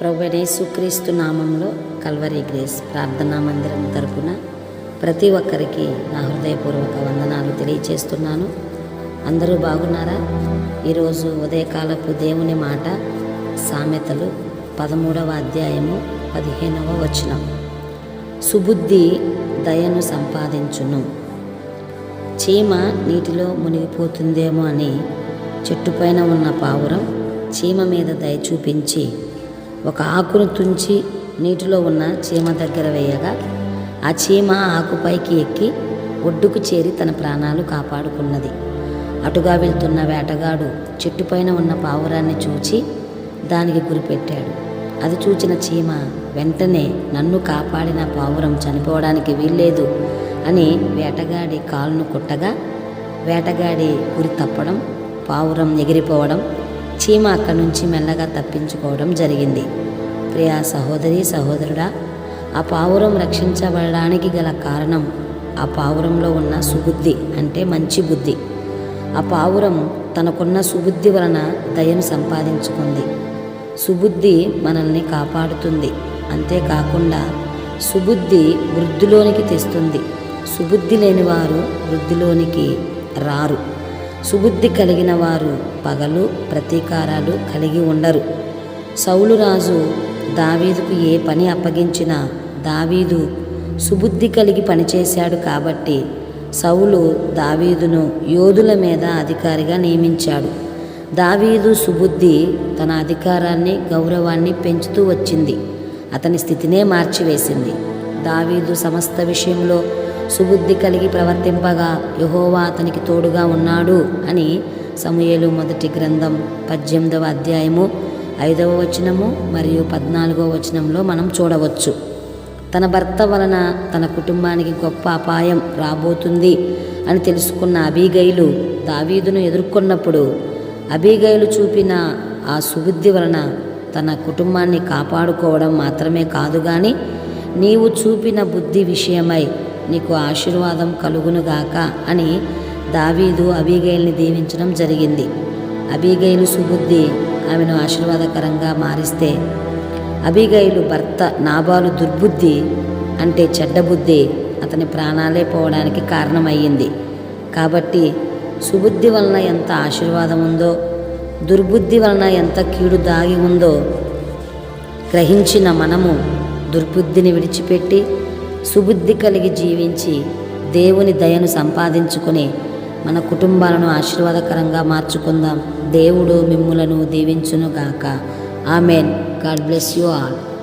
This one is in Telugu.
ప్రభునేసుక్రీస్తు నామంలో కల్వరి గ్రేస్ ప్రార్థనా మందిరం తరపున ప్రతి ఒక్కరికి నా హృదయపూర్వక వందనాలు తెలియచేస్తున్నాను. అందరూ బాగున్నారా? ఈరోజు ఉదయకాలపు దేవుని మాట సామెతలు పదమూడవ అధ్యాయము పదిహేనవ వచనం. సుబుద్ధి దయను సంపాదించును. చీమ నీటిలో మునిగిపోతుందేమో అని చెట్టుపైన ఉన్న పావురం చీమ మీద దయ చూపించి ఒక ఆకును తుంచి నీటిలో ఉన్న చీమ దగ్గర వేయగా ఆ చీమ ఆకుపైకి ఎక్కి ఒడ్డుకు చేరి తన ప్రాణాలు కాపాడుకున్నది. అటుగా వెళ్తున్న వేటగాడు చెట్టుపైన ఉన్న పావురాన్ని చూచి దానికి గురిపెట్టాడు. అది చూచిన చీమ వెంటనే నన్ను కాపాడిన పావురం చనిపోవడానికి వీల్లేదు అని వేటగాడి కాలును కుట్టగా వేటగాడి గురి తప్పడం పావురం ఎగిరిపోవడం చీమ అక్కడి నుంచి మెల్లగా తప్పించుకోవడం జరిగింది. ప్రియా సహోదరి సహోదరుడా ఆ పావురం రక్షించబడడానికి గల కారణం ఆ పావురంలో ఉన్న సుబుద్ధి అంటే మంచి బుద్ధి. ఆ పావురం తనకున్న సుబుద్ధి వలన దయను సంపాదించుకుంది. సుబుద్ధి మనల్ని కాపాడుతుంది. అంతేకాకుండా సుబుద్ధి వృద్ధిలోనికి తెస్తుంది. సుబుద్ధి లేని వారు వృద్ధిలోనికి రారు. సుబుద్ధి కలిగిన వారు పగలు ప్రతీకారాలు కలిగి ఉండరు. సౌలు రాజు దావీదుకు ఏ పని అప్పగించినా దావీదు సుబుద్ధి కలిగి పనిచేశాడు కాబట్టి సౌలు దావీదును యోధుల మీద అధికారిగా నియమించాడు. దావీదు సుబుద్ధి తన అధికారాన్ని గౌరవాన్ని పెంచుతూ వచ్చింది. అతని స్థితినే మార్చివేసింది. దావీదు సమస్త విషయంలో సుబుద్ధి కలిగి ప్రవర్తింపగా యహోవా అతనికి తోడుగా ఉన్నాడు అని సమయలు మొదటి గ్రంథం పద్దెనిమిదవ అధ్యాయము ఐదవ వచనము మరియు పద్నాలుగవ వచనంలో మనం చూడవచ్చు. తన భర్త వలన తన కుటుంబానికి గొప్ప అపాయం రాబోతుంది అని తెలుసుకున్న అబీగైలు దావీదును ఎదుర్కొన్నప్పుడు అబీగైలు చూపిన ఆ సుబుద్ధి వలన తన కుటుంబాన్ని కాపాడుకోవడం మాత్రమే కాదు కానీ నీవు చూపిన బుద్ధి విషయమై నీకు ఆశీర్వాదం కలుగునుగాక అని దావీదు అబీగైల్ని దీవించడం జరిగింది. అబీగైలు సుబుద్ధి ఆమెను ఆశీర్వాదకరంగా మారిస్తే అబీగైలు భర్త నాబాలు దుర్బుద్ధి అంటే చెడ్డబుద్ధి అతని ప్రాణాలే పోవడానికి కారణమయ్యింది. కాబట్టి సుబుద్ధి వలన ఎంత ఆశీర్వాదం ఉందో దుర్బుద్ధి వలన ఎంత కీడు దాగి ఉందో గ్రహించిన మనము దుర్బుద్ధిని విడిచిపెట్టి సుబుద్ధి కలిగి జీవించి దేవుని దయను సంపాదించుకొని మన కుటుంబాలను ఆశీర్వాదకరంగా మార్చుకుందాం. దేవుడు మిమ్ములను దీవించునుగాక. Amen. God bless you all.